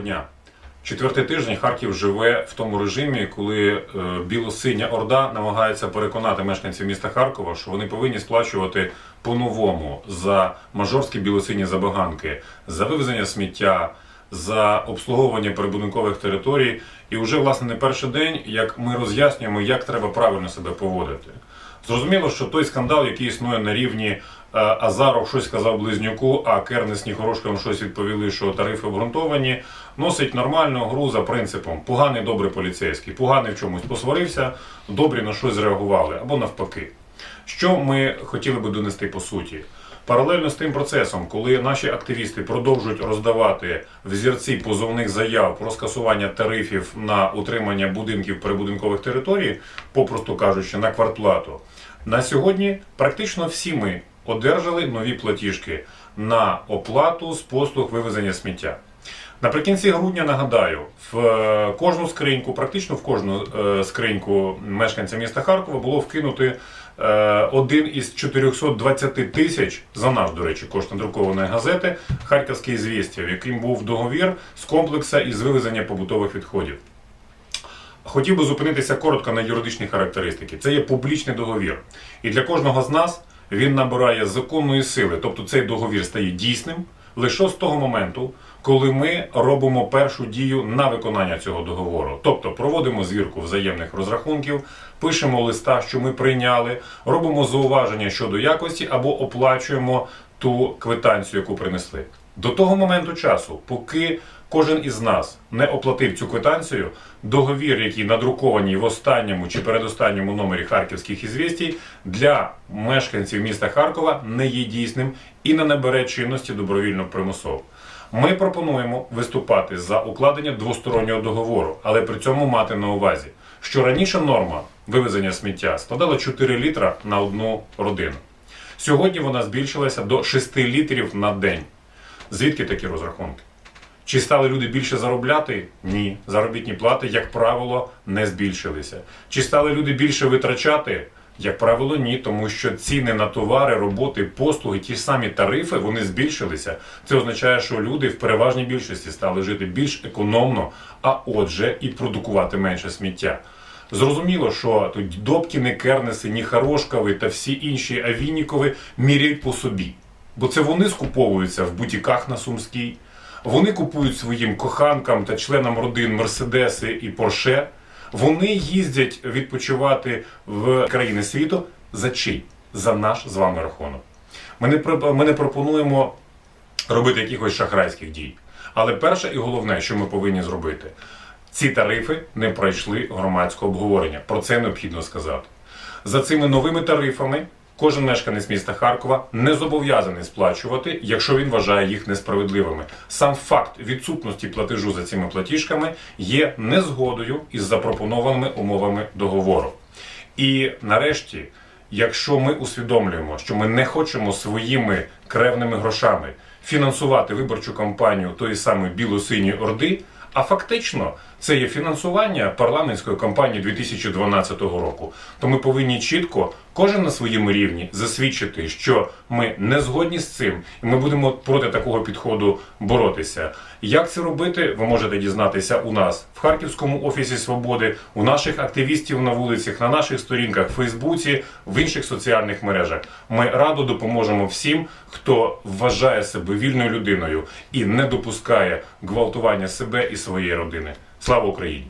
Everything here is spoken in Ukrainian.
Дня. Четвертий тиждень Харків живе в тому режимі, коли е, білосиня орда намагається переконати мешканців міста Харкова, що вони повинні сплачувати по-новому за мажорські білосині забаганки, за вивезення сміття, за обслуговування прибудинкових територій. І вже власне не перший день, як ми роз'яснюємо, як треба правильно себе поводити. Зрозуміло, що той скандал, який існує на рівні е, Азаров щось сказав Близнюку, а Керни з Ніхорошком щось відповіли, що тарифи обґрунтовані, носить нормальну гру за принципом поганий добрий поліцейський, поганий в чомусь посварився, добрі на щось зреагували або навпаки. Що ми хотіли би донести по суті? Паралельно з тим процесом, коли наші активісти продовжують роздавати взірці позовних заяв про скасування тарифів на утримання будинків прибудинкових територій, попросту кажучи, на квартплату, на сьогодні практично всі ми одержали нові платіжки на оплату з послуг вивезення сміття. Наприкінці грудня нагадаю, в е, кожну скриньку, практично в кожну е, скриньку мешканця міста Харкова було вкинути е, один із 420 тисяч за наш, до речі, кошт надрукованої газети Харківське звістя, в яким був договір з комплекса із вивезення побутових відходів. Хотів би зупинитися коротко на юридичній характеристики. Це є публічний договір. І для кожного з нас він набирає законної сили. Тобто цей договір стає дійсним лише з того моменту, коли ми робимо першу дію на виконання цього договору. Тобто проводимо звірку взаємних розрахунків, пишемо листа, що ми прийняли, робимо зауваження щодо якості або оплачуємо ту квитанцію, яку принесли. До того моменту часу, поки кожен із нас не оплатив цю квитанцію, договір, який надрукований в останньому чи передостанньому номері харківських ізвістій, для мешканців міста Харкова не є дійсним і не набере чинності добровільно примусово. Ми пропонуємо виступати за укладення двостороннього договору, але при цьому мати на увазі, що раніше норма вивезення сміття складала 4 літра на одну родину. Сьогодні вона збільшилася до 6 літрів на день. Звідки такі розрахунки? Чи стали люди більше заробляти? Ні. Заробітні плати, як правило, не збільшилися. Чи стали люди більше витрачати? Як правило, ні, тому що ціни на товари, роботи, послуги, ті ж самі тарифи, вони збільшилися. Це означає, що люди в переважній більшості стали жити більш економно, а отже, і продукувати менше сміття. Зрозуміло, що тут Добкіни, Кернеси, Ніхарошкови та всі інші Авінікови міряють по собі. Бо це вони скуповуються в бутіках на Сумській, вони купують своїм коханкам та членам родин Мерседеси і Порше. Вони їздять відпочивати в країни світу за чий? За наш з вами рахунок. Ми не, ми не пропонуємо робити якихось шахрайських дій. Але перше і головне, що ми повинні зробити, ці тарифи не пройшли громадського обговорення. Про це необхідно сказати. За цими новими тарифами кожен мешканець міста Харкова не зобов'язаний сплачувати, якщо він вважає їх несправедливими. Сам факт відсутності платежу за цими платіжками є незгодою із запропонованими умовами договору. І нарешті, якщо ми усвідомлюємо, що ми не хочемо своїми кревними грошами фінансувати виборчу кампанію тої самої біло-синьої орди, а фактично це є фінансування парламентської кампанії 2012 року. То ми повинні чітко, кожен на своєму рівні, засвідчити, що ми не згодні з цим, і ми будемо проти такого підходу боротися. Як це робити, ви можете дізнатися у нас в Харківському офісі свободи, у наших активістів на вулицях, на наших сторінках в Фейсбуці, в інших соціальних мережах. Ми радо допоможемо всім, хто вважає себе вільною людиною і не допускає гвалтування себе і своєї родини. Слава Україні!